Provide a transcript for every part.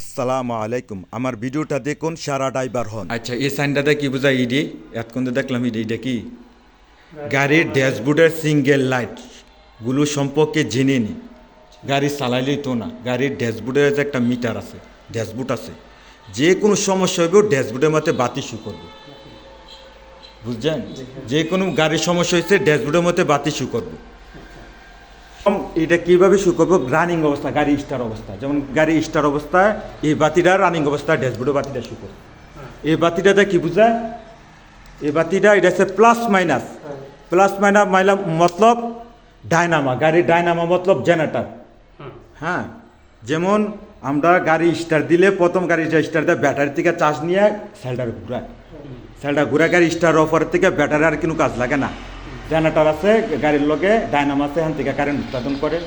আসসালামু আলাইকুম। আমার ভিডিওটা দেখুন, সারা ড্রাইভার হন। আচ্ছা এই সাইনটাতে কি বোঝায় ইডি? এতক্ষণ তো দেখলাম ইডি, এটা কি? গাড়ির ড্যাশবোর্ডের সিঙ্গেল লাইটগুলো সম্পর্কে জেনে নি। গাড়ি চালাইলেই তো না। গাড়ির ড্যাশবোর্ডের যে একটা মিটার আছে, ড্যাশবোর্ড আছে, যে কোনো সমস্যা হবে ড্যাশবোর্ডের মধ্যে বাতি শু করবে। বুঝছেন? যে কোনো গাড়ির সমস্যা হয়েছে ড্যাশবোর্ডের মধ্যে বাতি শু করবে। এটা কীভাবে শু করব? রানিং অবস্থা গাড়ি স্টার অবস্থা। যেমন গাড়ি স্টার অবস্থায় এই বাতিটা রানিং অবস্থা ড্যাশবোর্ডে বাতিটা শু করবে। এই বাতিটাতে কি বুঝায় এই বাতিটা এটা হচ্ছে প্লাস মাইনাস প্লাস মাইনাস মাইলা মতলব ডায়নামা গাড়ির ডায়নামা মতলব জেনারেটার হ্যাঁ। যেমন আমরা গাড়ি স্টার দিলে প্রথম গাড়ি স্টার দেয় ব্যাটারি থেকে চার্জ নিয়ে সেলটার ঘুরায়। সেলটা ঘুরা গাড়ি স্টার অফার থেকে ব্যাটারি আর কোনো কাজ লাগে না। জেনারেটার আছে, গাড়ির লগে ডায়নামা আছে, এখান থেকে কারেন্ট উৎপাদন করে।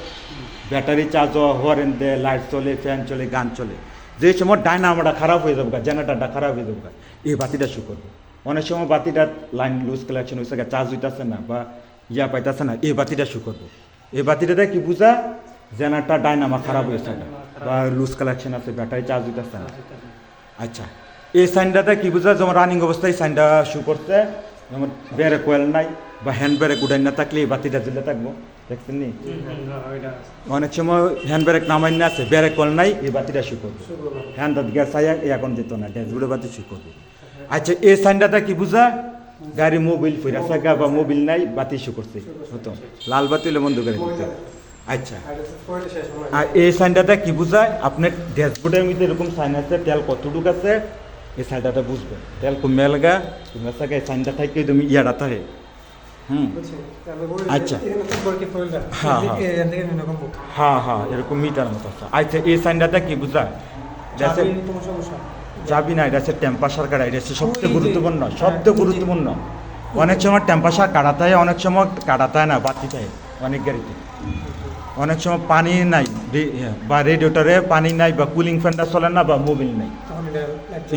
ব্যাটারি চার্জ হরেন দেয় লাইট চলে ফ্যান চলে, গান চলে। যে সময় ডায়নামাটা খারাপ হয়ে যাবে জেনারেটারটা খারাপ হয়ে যাবে এই বাতিটা শু করবে। অনেক সময় বাতিটা লাইন লুজ কালেকশন হয়েছে চার্জ হইতেছে না বা ইয়া পাইতেছে না, এই বাতিটা শু করব। এই বাতিটাতে কি বুঝা? জেনারেটার ডায়নামা খারাপ হয়েছে না বা লুজ কালেকশন আছে, ব্যাটারি চার্জ হইতেছে না। আচ্ছা এই সাইনটাতে কি বুঝা? যেমন রানিং অবস্থায় সাইনটা শু করতে যেমন বেড়ে কোয়েল নাই বা হ্যান্ড ব্রেক উঠাই না থাকলে বাতিটা জ্বলে থাকব। দেখছেন নি? অনেক সময় হ্যান্ড ব্রেক নামাই না আছে ব্রেক কল নাই এই বাতিটা শু করব হ্যান্ড গ্যাস আয়া এখন যেত না গ্যাস ড্যাশবোর্ডে বাতি শু করব আচ্ছা এই সাইনটাতে কি বুঝা? গাড়ি মোবিল ফিরা থাকা বা মোবিল নাই বাতি শু করছে হতো। লাল বাতি হলে বন্ধ করে দিতে আচ্ছা। আর এই সাইনটাতে কি বুঝায় আপনার ড্যাশবোর্ডের মধ্যে এরকম সাইন আছে তেল কতটুক আছে? এই সাইনটাতে বুঝবে। তেল কমে লাগা তুমি থাকে এই সাইনটা থাকে তুমি ইয়াটা থাকে হুম। আচ্ছা। হ্যাঁ, হ্যাঁ। হ্যাঁ হ্যাঁ এরকম মিটার মতো আছে। আচ্ছা এই সাইনটাতে কি বুঝা? যাচ্ছে যাবি না এটা হচ্ছে টেম্পাসার কাটা এটা হচ্ছে সবচেয়ে গুরুত্বপূর্ণ সবচেয়ে গুরুত্বপূর্ণ। অনেক সময় টেম্পাসার কাটাতে হয় অনেক সময় কাটাতে হয় না বাতি থাকে অনেক গাড়িতে। অনেক সময় পানি নাই ইয়ে, বা রেডিওটারে পানি নাই বা কুলিং ফ্যানটা চলে না বা মোবিল নাই।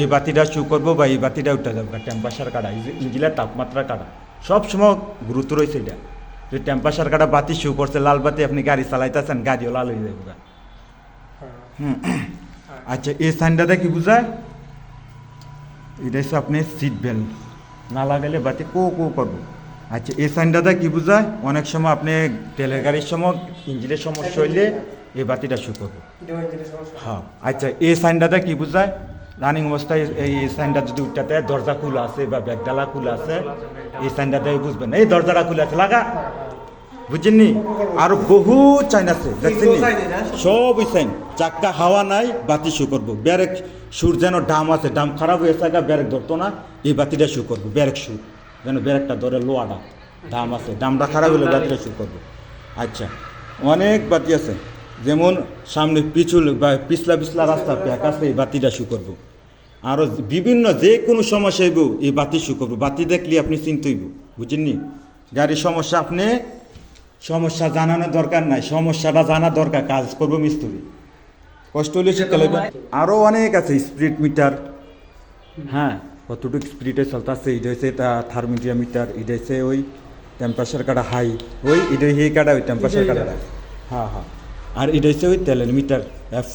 এই বাতিটা শু করব বা এই বাতিটা উঠে যাবে টেম্পাসার কাটা ইজিলা তাপমাত্রা কাটা। সব সময় গুরুত্ব রয়েছে এটা। যে টেম্পাসার কাটা বাতি শু করছে লাল বাতি আপনি গাড়ি চালাইতেছেন গাড়িও লাল হয়ে যাবে। হুম। আচ্ছা এই সাইনটাতে কি বুঝায়? এটা হচ্ছে আপনি সিট বেল্ট না লাগালে বাতি কো কো করব। আচ্ছা এই সাইনটাতে কি বুঝায়? অনেক সময় আপনি তেলের গাড়ির সময় ইঞ্জিনের সমস্যা হইলে এই বাতিটা শু করব হ্যাঁ আচ্ছা এই সাইনটাতে কি বুঝায়? রানিং অবস্থায় এই সাইনটা যদি উঠতে দরজা খোলা আছে বা ব্যাগডালা খোলা আছে এই সাইনটাতে বুঝবেন এই দরজাটা খোলা আছে লাগা। বুঝছেননি আরও বহু চাইন আছে দেখছেন? সব ওই সাইন চাক্কা হাওয়া নাই বাতি শু করব। ব্যারেক সুর যেন ডাম আছে ডাম খারাপ হয়ে থাকা ব্যারেক ধরতো না এই বাতিটা শু করব ব্যারেক সুর যেন ব্যারেকটা ধরে লোয়াটা। দাম আছে ডামটা খারাপ হলে বাতিটা শু করব। আচ্ছা অনেক বাতি আছে। যেমন সামনে পিছুল বা পিছলা পিছলা রাস্তা প্যাক আছে এই বাতিটা শু করব। আরও বিভিন্ন যে কোনো সমস্যা হইব এই বাতি শু করব। বাতি দেখলে আপনি চিন্তা হইব বুঝেননি? গাড়ির সমস্যা আপনি সমস্যা জানানোর দরকার নাই। সমস্যাটা জানা দরকার কাজ করব মিস্ত্রি। কষ্ট হলে শিখতে লাগবে আরও অনেক আছে স্পিড মিটার। হ্যাঁ। কতটুকু স্পিডে চলতেছে হচ্ছে তা থার্মিটার মিটার হচ্ছে ওই টেম্পারেচার কাটা হাই ওই এটা হি কাটা ওই টেম্পারেচার কাটা হ্যাঁ হ্যাঁ। আর হচ্ছে ওই তেলের মিটার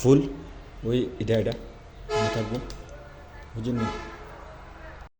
ফুল, ওই এটা এটা থাকব। বুঝলেন